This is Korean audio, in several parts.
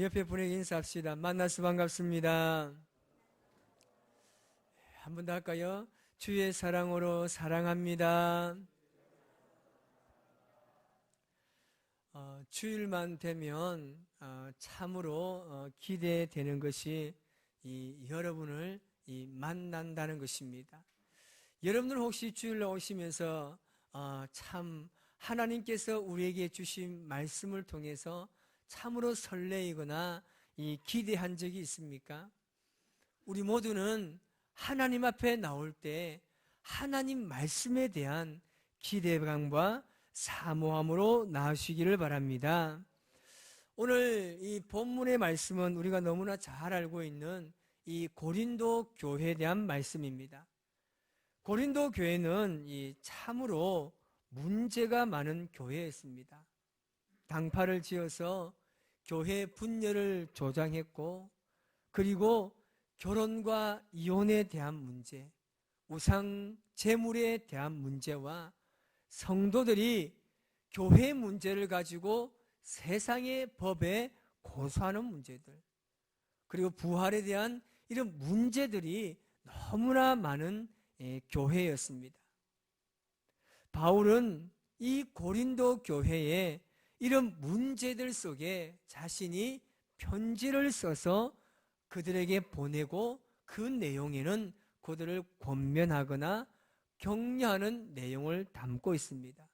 옆에 분에게 인사합시다. 만나서 반갑습니다. 한 번 더 할까요? 주의 사랑으로 사랑합니다. 어, 주일만 되면 어, 참으로 어, 기대되는 것이 이 여러분을 이 만난다는 것입니다. 여러분들 혹시 주일날 오시면서 어, 참 하나님께서 우리에게 주신 말씀을 통해서 참으로 설레이거나 이 기대한 적이 있습니까? 우리 모두는 하나님 앞에 나올 때 하나님 말씀에 대한 기대감과 사모함으로 나아시기를 바랍니다. 오늘 이 본문의 말씀은 우리가 너무나 잘 알고 있는 이 고린도 교회에 대한 말씀입니다. 고린도 교회는 이 참으로 문제가 많은 교회였습니다. 당파를 지어서 교회 분열을 조장했고 그리고 결혼과 이혼에 대한 문제, 우상 재물에 대한 문제와 성도들이 교회 문제를 가지고 세상의 법에 고소하는 문제들, 그리고 부활에 대한 이런 문제들이 너무나 많은 예, 교회였습니다. 바울은 이 고린도 교회에 이런 문제들 속에 자신이 편지를 써서 그들에게 보내고 그 내용에는 그들을 권면하거나 격려하는 내용을 담고 있습니다.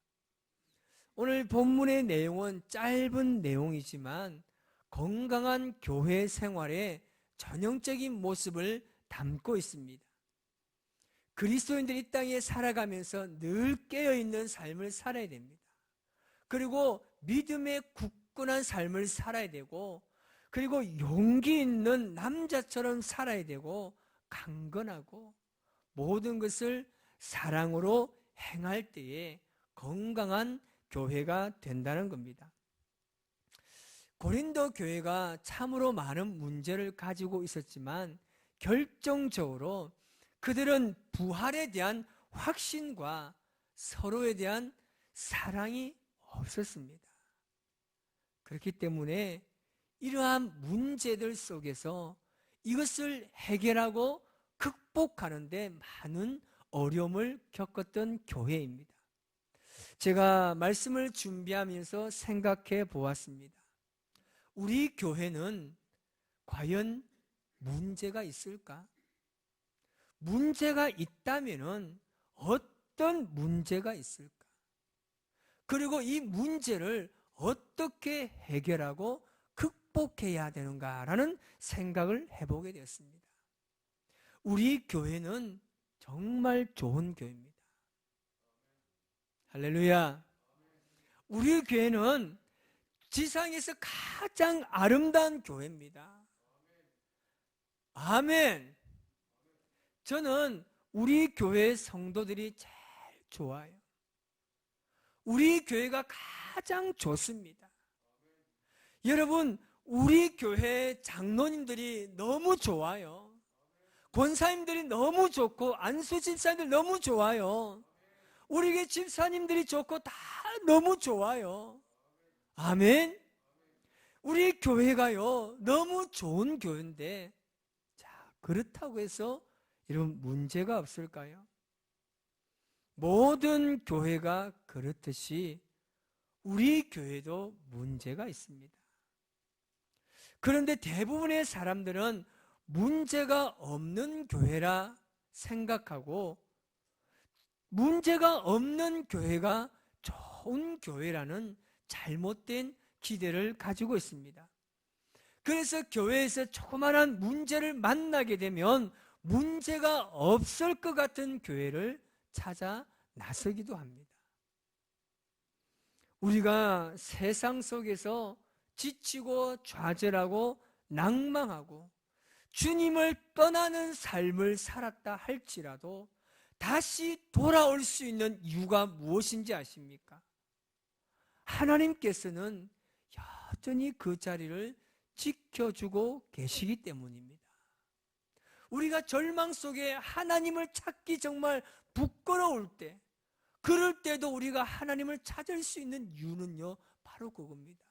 오늘 본문의 내용은 짧은 내용이지만 건강한 교회 생활의 전형적인 모습을 담고 있습니다. 그리스도인들이 이 땅에 살아가면서 늘 깨어있는 삶을 살아야 됩니다. 그리고 믿음의 굳건한 삶을 살아야 되고 그리고 용기 있는 남자처럼 살아야 되고 강건하고 모든 것을 사랑으로 행할 때에 건강한 교회가 된다는 겁니다. 고린도 교회가 참으로 많은 문제를 가지고 있었지만 결정적으로 그들은 부활에 대한 확신과 서로에 대한 사랑이 없었습니다. 그렇기 때문에 이러한 문제들 속에서 이것을 해결하고 극복하는데 많은 어려움을 겪었던 교회입니다. 제가 말씀을 준비하면서 생각해 보았습니다. 우리 교회는 과연 문제가 있을까? 문제가 있다면 어떤 문제가 있을까? 그리고 이 문제를 어떻게 해결하고 극복해야 되는가라는 생각을 해보게 되었습니다. 우리 교회는 정말 좋은 교회입니다. 할렐루야. 우리 교회는 지상에서 가장 아름다운 교회입니다. 아멘. 저는 우리 교회 성도들이 제일 좋아요. 우리 교회가 가장 좋습니다. 여러분, 우리 교회 장로님들이 너무 좋아요. 권사님들이 너무 좋고, 안수 집사님들 너무 좋아요. 우리 교회 집사님들이 좋고, 다 너무 좋아요. 아멘. 우리 교회가요, 너무 좋은 교회인데, 자, 그렇다고 해서 이런 문제가 없을까요? 모든 교회가 그렇듯이 우리 교회도 문제가 있습니다. 그런데 대부분의 사람들은 문제가 없는 교회라 생각하고 문제가 없는 교회가 좋은 교회라는 잘못된 기대를 가지고 있습니다. 그래서 교회에서 조그마한 문제를 만나게 되면 문제가 없을 것 같은 교회를 찾아 나서기도 합니다. 우리가 세상 속에서 지치고 좌절하고 낭망하고 주님을 떠나는 삶을 살았다 할지라도 다시 돌아올 수 있는 이유가 무엇인지 아십니까? 하나님께서는 여전히 그 자리를 지켜주고 계시기 때문입니다. 우리가 절망 속에 하나님을 찾기 정말 부끄러울 때, 그럴 때도 우리가 하나님을 찾을 수 있는 이유는요, 바로 그겁니다.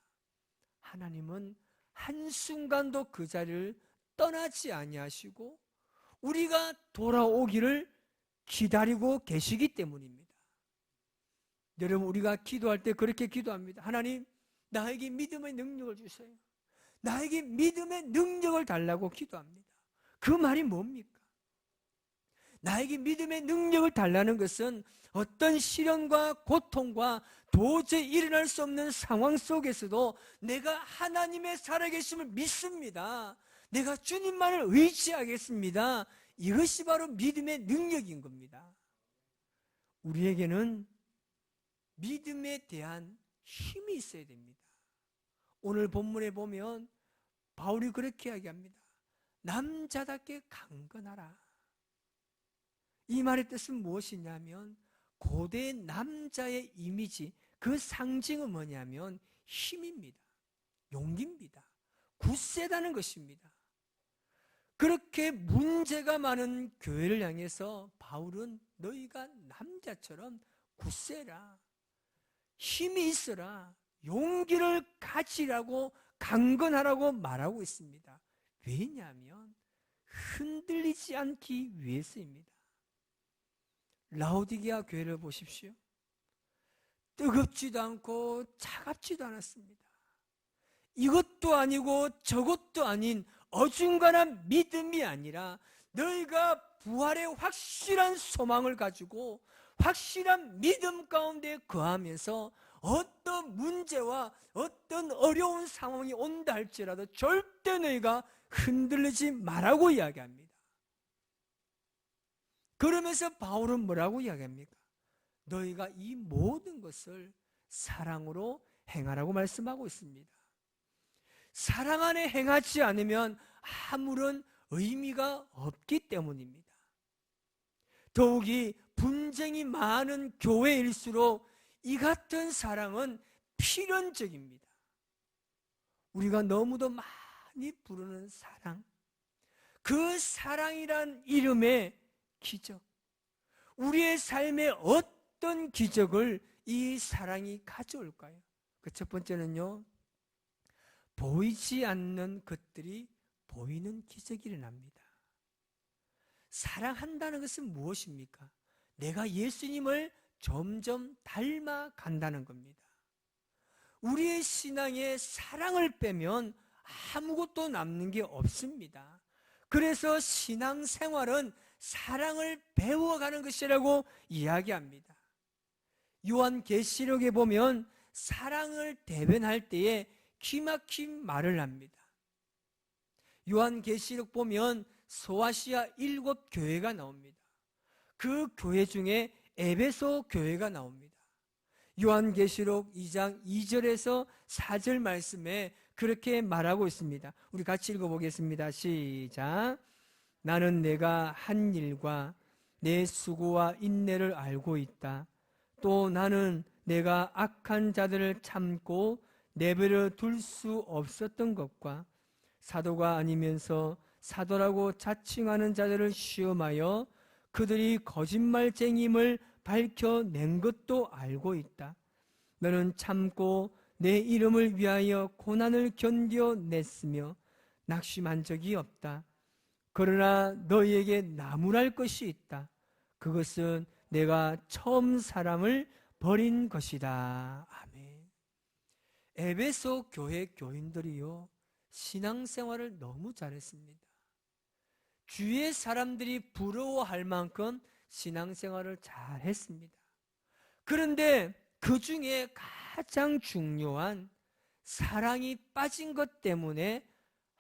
하나님은 한순간도 그 자리를 떠나지 아니하시고 우리가 돌아오기를 기다리고 계시기 때문입니다. 여러분 우리가 기도할 때 그렇게 기도합니다. 하나님 나에게 믿음의 능력을 주세요. 나에게 믿음의 능력을 달라고 기도합니다. 그 말이 뭡니까? 나에게 믿음의 능력을 달라는 것은 어떤 시련과 고통과 도저히 일어날 수 없는 상황 속에서도 내가 하나님의 살아계심을 믿습니다. 내가 주님만을 의지하겠습니다. 이것이 바로 믿음의 능력인 겁니다. 우리에게는 믿음에 대한 힘이 있어야 됩니다. 오늘 본문에 보면 바울이 그렇게 이야기합니다. 남자답게 강건하라. 이 말의 뜻은 무엇이냐면 고대 남자의 이미지, 그 상징은 뭐냐면 힘입니다. 용기입니다. 굳세다는 것입니다. 그렇게 문제가 많은 교회를 향해서 바울은 너희가 남자처럼 굳세라. 힘이 있어라. 용기를 가지라고 강건하라고 말하고 있습니다. 왜냐하면 흔들리지 않기 위해서입니다. 라오디게아 교회를 보십시오. 뜨겁지도 않고 차갑지도 않았습니다. 이것도 아니고 저것도 아닌 어중간한 믿음이 아니라 너희가 부활의 확실한 소망을 가지고 확실한 믿음 가운데 거하면서 어떤 문제와 어떤 어려운 상황이 온다 할지라도 절대 너희가 흔들리지 말라고 이야기합니다. 그러면서 바울은 뭐라고 이야기합니까? 너희가 이 모든 것을 사랑으로 행하라고 말씀하고 있습니다. 사랑 안에 행하지 않으면 아무런 의미가 없기 때문입니다. 더욱이 분쟁이 많은 교회일수록 이 같은 사랑은 필연적입니다. 우리가 너무도 많이 부르는 사랑. 그 사랑이란 이름의 기적. 우리의 삶에 어떤 기적을 이 사랑이 가져올까요? 그 첫 번째는요, 보이지 않는 것들이 보이는 기적이 일어납니다. 사랑한다는 것은 무엇입니까? 내가 예수님을 점점 닮아 간다는 겁니다. 우리의 신앙에 사랑을 빼면 아무것도 남는 게 없습니다. 그래서 신앙 생활은 사랑을 배워가는 것이라고 이야기합니다. 요한 계시록에 보면 사랑을 대변할 때에 기막힌 말을 합니다. 요한 계시록 보면 소아시아 일곱 교회가 나옵니다. 그 교회 중에 에베소 교회가 나옵니다. 요한계시록 2장 2절에서 4절 말씀에 그렇게 말하고 있습니다. 우리 같이 읽어보겠습니다. 시작. 나는 내가 한 일과 내 수고와 인내를 알고 있다. 또 나는 내가 악한 자들을 참고 내버려 둘 수 없었던 것과 사도가 아니면서 사도라고 자칭하는 자들을 시험하여 그들이 거짓말쟁임을 밝혀낸 것도 알고 있다. 너는 참고 내 이름을 위하여 고난을 견뎌냈으며 낙심한 적이 없다. 그러나 너희에게 나무랄 것이 있다. 그것은 내가 처음 사랑을 버린 것이다. 아멘. 에베소 교회 교인들이요. 신앙생활을 너무 잘했습니다. 주위의 사람들이 부러워할 만큼 신앙생활을 잘 했습니다. 그런데 그 중에 가장 중요한 사랑이 빠진 것 때문에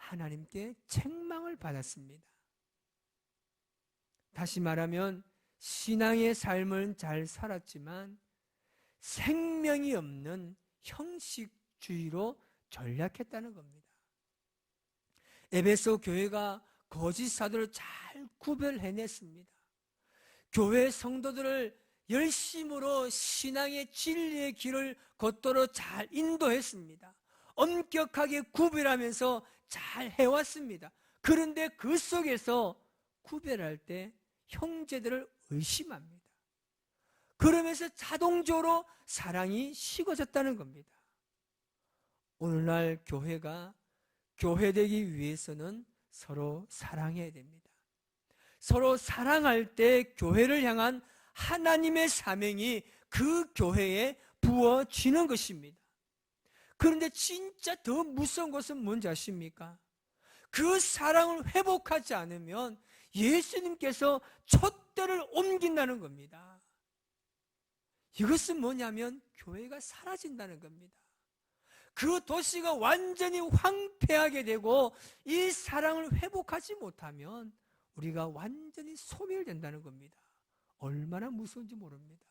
하나님께 책망을 받았습니다. 다시 말하면 신앙의 삶은 잘 살았지만 생명이 없는 형식주의로 전략했다는 겁니다. 에베소 교회가 거짓 사도를 잘 구별해냈습니다. 교회 성도들을 열심으로 신앙의 진리의 길을 걷도록 잘 인도했습니다. 엄격하게 구별하면서 잘 해왔습니다. 그런데 그 속에서 구별할 때 형제들을 의심합니다. 그러면서 자동적으로 사랑이 식어졌다는 겁니다. 오늘날 교회가 교회되기 위해서는 서로 사랑해야 됩니다. 서로 사랑할 때 교회를 향한 하나님의 사명이 그 교회에 부어지는 것입니다. 그런데 진짜 더 무서운 것은 뭔지 아십니까? 그 사랑을 회복하지 않으면 예수님께서 촛대를 옮긴다는 겁니다. 이것은 뭐냐면 교회가 사라진다는 겁니다. 그 도시가 완전히 황폐하게 되고 이 사랑을 회복하지 못하면 우리가 완전히 소멸된다는 겁니다. 얼마나 무서운지 모릅니다.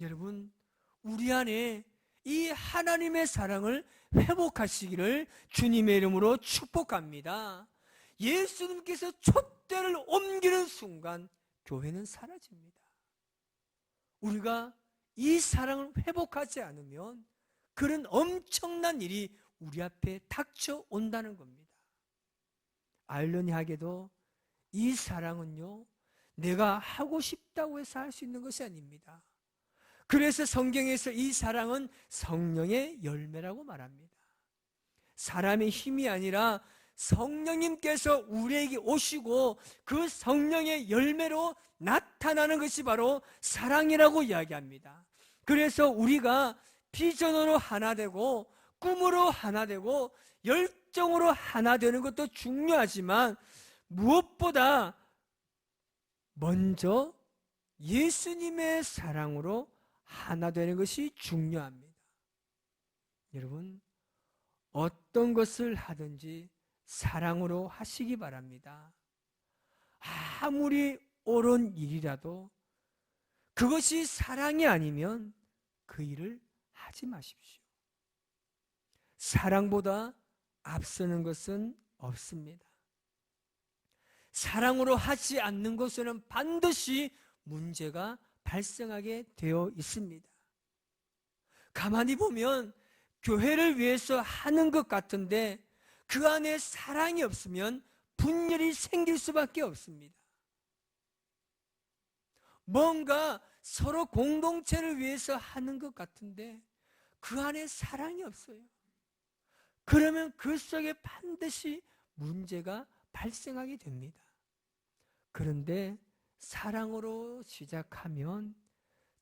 여러분, 우리 안에 이 하나님의 사랑을 회복하시기를 주님의 이름으로 축복합니다. 예수님께서 촛대를 옮기는 순간 교회는 사라집니다. 우리가 이 사랑을 회복하지 않으면 그런 엄청난 일이 우리 앞에 닥쳐 온다는 겁니다. 아이러니하게도 이 사랑은요, 내가 하고 싶다고 해서 할 수 있는 것이 아닙니다. 그래서 성경에서 이 사랑은 성령의 열매라고 말합니다. 사람의 힘이 아니라 성령님께서 우리에게 오시고 그 성령의 열매로 나타나는 것이 바로 사랑이라고 이야기합니다. 그래서 우리가 비전으로 하나 되고 꿈으로 하나 되고 열정으로 하나 되는 것도 중요하지만 무엇보다 먼저 예수님의 사랑으로 하나 되는 것이 중요합니다. 여러분, 어떤 것을 하든지 사랑으로 하시기 바랍니다. 아무리 옳은 일이라도 그것이 사랑이 아니면 그 일을 하지 마십시오. 사랑보다 앞서는 것은 없습니다. 사랑으로 하지 않는 것에는 반드시 문제가 발생하게 되어 있습니다. 가만히 보면 교회를 위해서 하는 것 같은데 그 안에 사랑이 없으면 분열이 생길 수밖에 없습니다. 뭔가 서로 공동체를 위해서 하는 것 같은데 그 안에 사랑이 없어요. 그러면 그 속에 반드시 문제가 발생하게 됩니다. 그런데 사랑으로 시작하면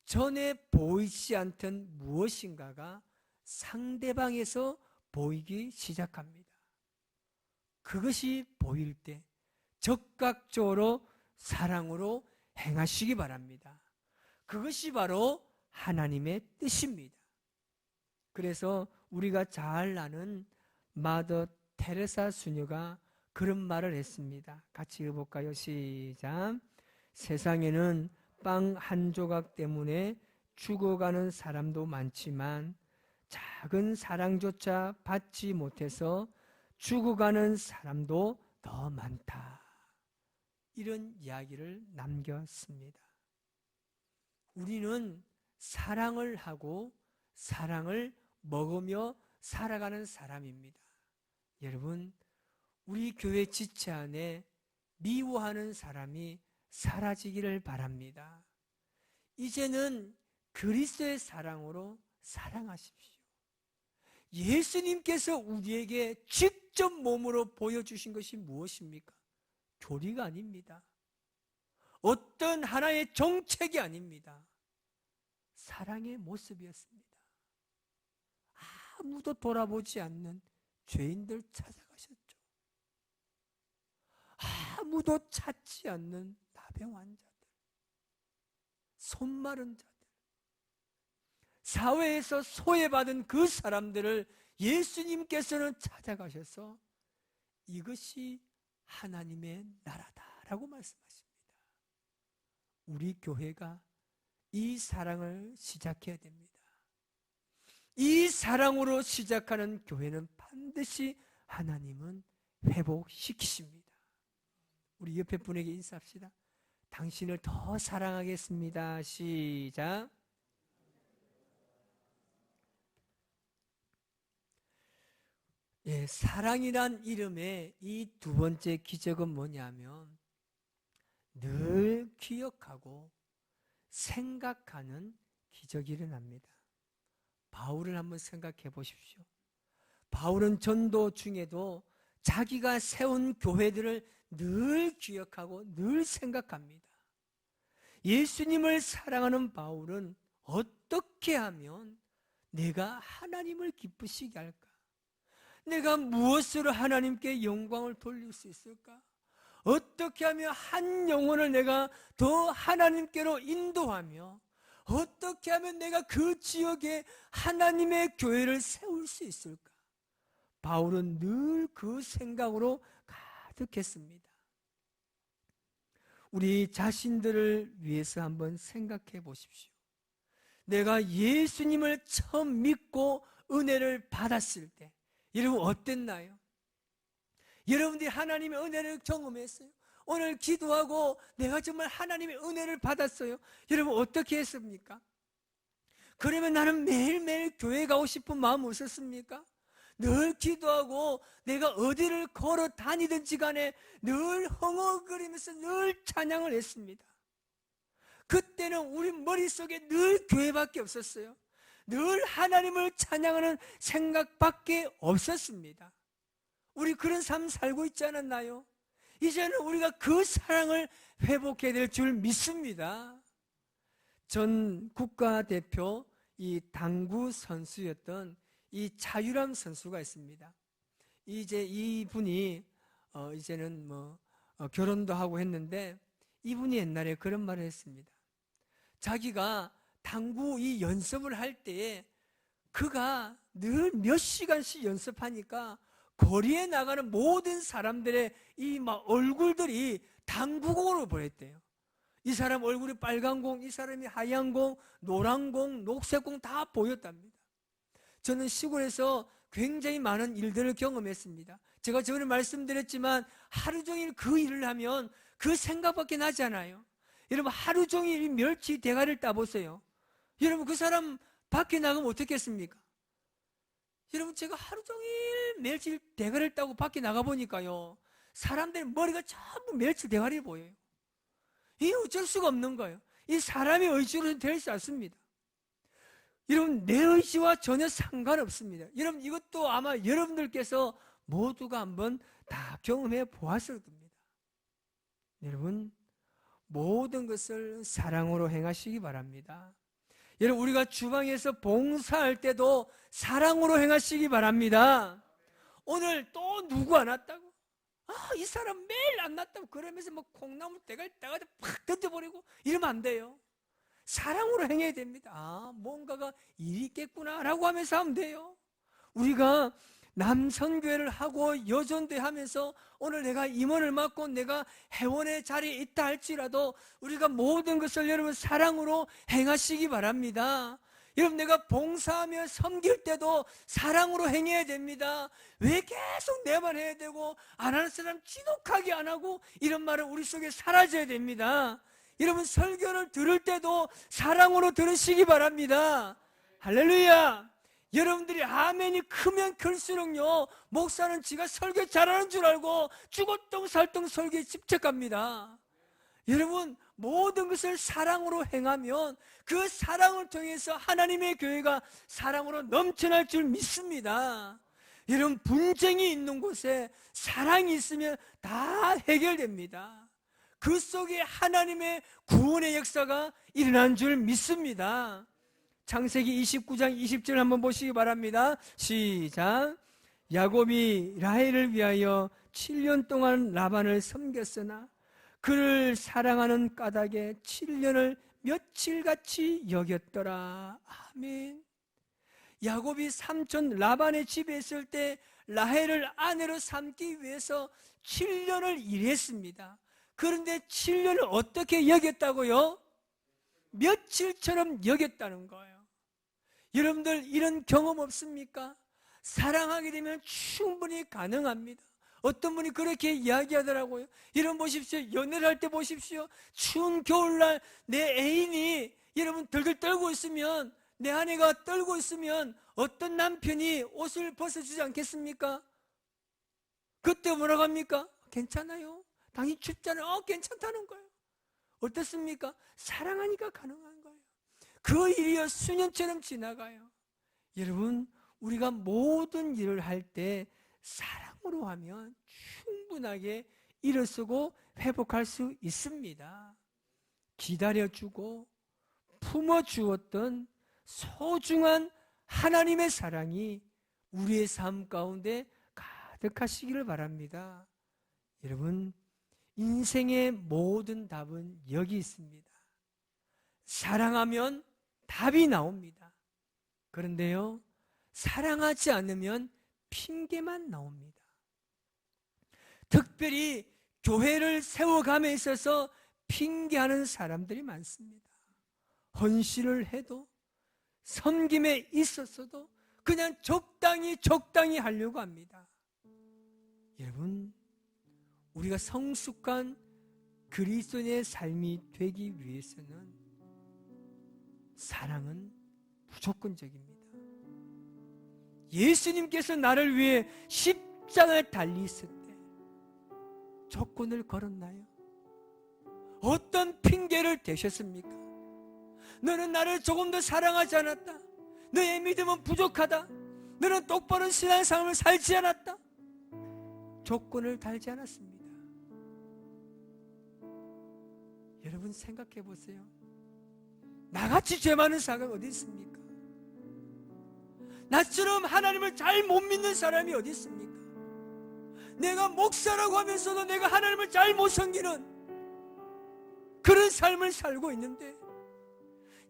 전에 보이지 않던 무엇인가가 상대방에서 보이기 시작합니다. 그것이 보일 때 적극적으로 사랑으로 행하시기 바랍니다. 그것이 바로 하나님의 뜻입니다. 그래서 우리가 잘 아는 마더 테레사 수녀가 그런 말을 했습니다. 같이 읽어볼까요? 시작. 세상에는 빵 한 조각 때문에 죽어가는 사람도 많지만 작은 사랑조차 받지 못해서 죽어가는 사람도 더 많다. 이런 이야기를 남겼습니다. 우리는 사랑을 하고 사랑을 먹으며 살아가는 사람입니다. 여러분, 우리 교회 지체 안에 미워하는 사람이 사라지기를 바랍니다. 이제는 그리스도의 사랑으로 사랑하십시오. 예수님께서 우리에게 직접 몸으로 보여주신 것이 무엇입니까? 교리가 아닙니다. 어떤 하나의 정책이 아닙니다. 사랑의 모습이었습니다. 아무도 돌아보지 않는 죄인들 찾아가셨죠. 아무도 찾지 않는 나병 환 자들, 손마른 자들, 사회에서 소외받은 그 사람들을 예수님께서는 찾아가셔서 이것이 하나님의 나라다라고 말씀하십니다. 우리 교회가 이 사랑을 시작해야 됩니다. 이 사랑으로 시작하는 교회는 반드시 하나님은 회복시키십니다. 우리 옆에 분에게 인사합시다. 당신을 더 사랑하겠습니다. 시작. 예, 사랑이란 이름의 이 두 번째 기적은 뭐냐면 늘 기억하고 생각하는 기적이 일어납니다. 바울을 한번 생각해 보십시오. 바울은 전도 중에도 자기가 세운 교회들을 늘 기억하고 늘 생각합니다. 예수님을 사랑하는 바울은 어떻게 하면 내가 하나님을 기쁘시게 할까? 내가 무엇으로 하나님께 영광을 돌릴 수 있을까? 어떻게 하면 한 영혼을 내가 더 하나님께로 인도하며 어떻게 하면 내가 그 지역에 하나님의 교회를 세울 수 있을까? 바울은 늘 그 생각으로 가득했습니다. 우리 자신들을 위해서 한번 생각해 보십시오. 내가 예수님을 처음 믿고 은혜를 받았을 때, 여러분 어땠나요? 여러분들이 하나님의 은혜를 경험했어요. 오늘 기도하고 내가 정말 하나님의 은혜를 받았어요. 여러분 어떻게 했습니까? 그러면 나는 매일매일 교회 가고 싶은 마음 없었습니까? 늘 기도하고 내가 어디를 걸어 다니든지 간에 늘 흥얼거리면서 늘 찬양을 했습니다. 그때는 우리 머릿속에 늘 교회밖에 없었어요. 늘 하나님을 찬양하는 생각밖에 없었습니다. 우리 그런 삶 살고 있지 않았나요? 이제는 우리가 그 사랑을 회복해야 될 줄 믿습니다. 전 국가대표 이 당구 선수였던 이 자유람 선수가 있습니다. 이제 이분이 어 이제는 뭐 어 결혼도 하고 했는데 이분이 옛날에 그런 말을 했습니다. 자기가 당구 이 연습을 할 때에 그가 늘 몇 시간씩 연습하니까 거리에 나가는 모든 사람들의 이 막 얼굴들이 당구공으로 보였대요. 이 사람 얼굴이 빨간 공, 이 사람이 하얀 공, 노란 공, 녹색 공 다 보였답니다. 저는 시골에서 굉장히 많은 일들을 경험했습니다. 제가 전에 말씀드렸지만 하루 종일 그 일을 하면 그 생각밖에 나지 않아요. 여러분 하루 종일 이 멸치 대가리를 따보세요. 여러분 그 사람 밖에 나가면 어떻겠습니까? 여러분 제가 하루 종일 멸치 대가리를 따고 밖에 나가보니까요. 사람들 머리가 전부 멸치 대가리 보여요. 이게 어쩔 수가 없는 거예요. 이 사람의 의지로는 될 수 없습니다. 여러분, 내 의지와 전혀 상관없습니다. 여러분, 이것도 아마 여러분들께서 모두가 한번 다 경험해 보았을 겁니다. 여러분, 모든 것을 사랑으로 행하시기 바랍니다. 여러분, 우리가 주방에서 봉사할 때도 사랑으로 행하시기 바랍니다. 오늘 또 누구 안 왔다고? 아, 이 사람 매일 안 났다고 그러면서 뭐 콩나물 대가리 따가지고 팍 던져버리고 이러면 안 돼요. 사랑으로 행해야 됩니다. 아, 뭔가가 일이 있겠구나라고 하면서 하면 돼요. 우리가 남선교회를 하고 여전대 하면서 오늘 내가 임원을 맡고 내가 회원의 자리에 있다 할지라도 우리가 모든 것을 여러분 사랑으로 행하시기 바랍니다. 여러분 내가 봉사하며 섬길 때도 사랑으로 행해야 됩니다. 왜 계속 내만 해야 되고 안 하는 사람 지독하게 안 하고 이런 말은 우리 속에 사라져야 됩니다. 여러분 설교를 들을 때도 사랑으로 들으시기 바랍니다. 할렐루야. 여러분들이 아멘이 크면 클수록요 목사는 지가 설교 잘하는 줄 알고 죽었던 살던 설교에 집착합니다. 여러분 모든 것을 사랑으로 행하면 그 사랑을 통해서 하나님의 교회가 사랑으로 넘쳐날 줄 믿습니다. 여러분 분쟁이 있는 곳에 사랑이 있으면 다 해결됩니다. 그 속에 하나님의 구원의 역사가 일어난 줄 믿습니다. 창세기 29장 20절 한번 보시기 바랍니다. 시작. 야곱이 라헬을 위하여 7년 동안 라반을 섬겼으나 그를 사랑하는 까닭에 7년을 며칠같이 여겼더라. 아멘. 야곱이 삼촌 라반의 집에 있을 때 라헬을 아내로 삼기 위해서 7년을 일했습니다. 그런데 7년을 어떻게 여겼다고요? 며칠처럼 여겼다는 거예요. 여러분들 이런 경험 없습니까? 사랑하게 되면 충분히 가능합니다. 어떤 분이 그렇게 이야기하더라고요. 이런 보십시오. 연애를 할 때 보십시오. 추운 겨울날 내 애인이 여러분 덜덜 떨고 있으면 내 아내가 떨고 있으면 어떤 남편이 옷을 벗어주지 않겠습니까? 그때 뭐라고 합니까? 괜찮아요. 당연히 춥잖아요. 어, 괜찮다는 거예요. 어떻습니까? 사랑하니까 가능한 거예요. 그 일이요 수년처럼 지나가요. 여러분 우리가 모든 일을 할 때 사랑으로 하면 충분하게 일어서고 회복할 수 있습니다. 기다려주고 품어주었던 소중한 하나님의 사랑이 우리의 삶 가운데 가득하시기를 바랍니다. 여러분, 인생의 모든 답은 여기 있습니다. 사랑하면 답이 나옵니다. 그런데요, 사랑하지 않으면 핑계만 나옵니다. 특별히 교회를 세워감에 있어서 핑계하는 사람들이 많습니다. 헌신을 해도 섬김에 있었어도 그냥 적당히 적당히 하려고 합니다. 여러분, 우리가 성숙한 그리스도인의 삶이 되기 위해서는 사랑은 무조건적입니다. 예수님께서 나를 위해 십장을 달리실 때 조건을 걸었나요? 어떤 핑계를 대셨습니까? 너는 나를 조금 더 사랑하지 않았다. 너의 믿음은 부족하다. 너는 똑바른 신앙생활을 살지 않았다. 조건을 달지 않았습니다. 여러분 생각해 보세요. 나같이 죄 많은 사람이 어디 있습니까? 나처럼 하나님을 잘 못 믿는 사람이 어디 있습니까? 내가 목사라고 하면서도 내가 하나님을 잘 못 섬기는 그런 삶을 살고 있는데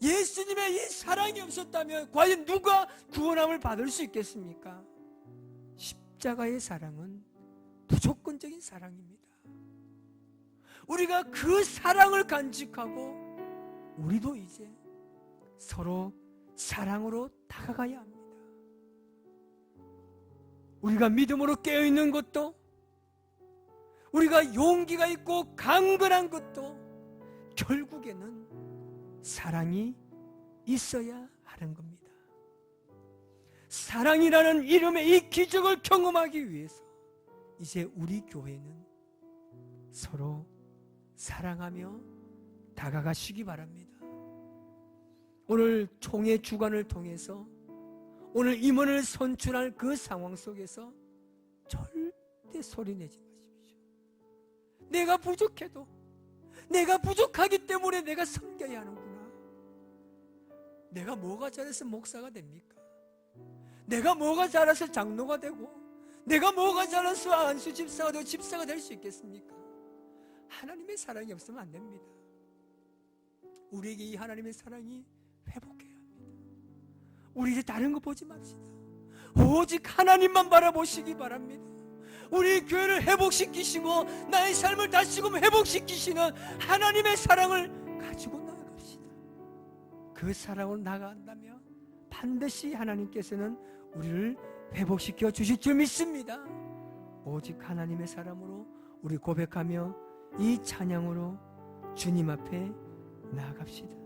예수님의 이 사랑이 없었다면 과연 누가 구원함을 받을 수 있겠습니까? 십자가의 사랑은 무조건적인 사랑입니다. 우리가 그 사랑을 간직하고 우리도 이제 서로 사랑으로 다가가야 합니다. 우리가 믿음으로 깨어있는 것도 우리가 용기가 있고 강건한 것도 결국에는 사랑이 있어야 하는 겁니다. 사랑이라는 이름의 이 기적을 경험하기 위해서 이제 우리 교회는 서로 사랑하며 다가가시기 바랍니다. 오늘 총회 주관을 통해서 오늘 임원을 선출할 그 상황 속에서 절대 소리 내지 마십시오. 내가 부족해도 내가 부족하기 때문에 내가 섬겨야 하는구나. 내가 뭐가 잘해서 목사가 됩니까? 내가 뭐가 잘해서 장로가 되고 내가 뭐가 잘해서 안수 집사가 되고 집사가 될 수 있겠습니까? 하나님의 사랑이 없으면 안 됩니다. 우리에게 이 하나님의 사랑이 회복해야 합니다. 우리 이제 다른 거 보지 맙시다. 오직 하나님만 바라보시기 바랍니다. 우리 교회를 회복시키시고 나의 삶을 다시금 회복시키시는 하나님의 사랑을 가지고 나아갑시다. 그 사랑으로 나아간다면 반드시 하나님께서는 우리를 회복시켜 주실 줄 믿습니다. 오직 하나님의 사람으로 우리 고백하며 이 찬양으로 주님 앞에 나아갑시다.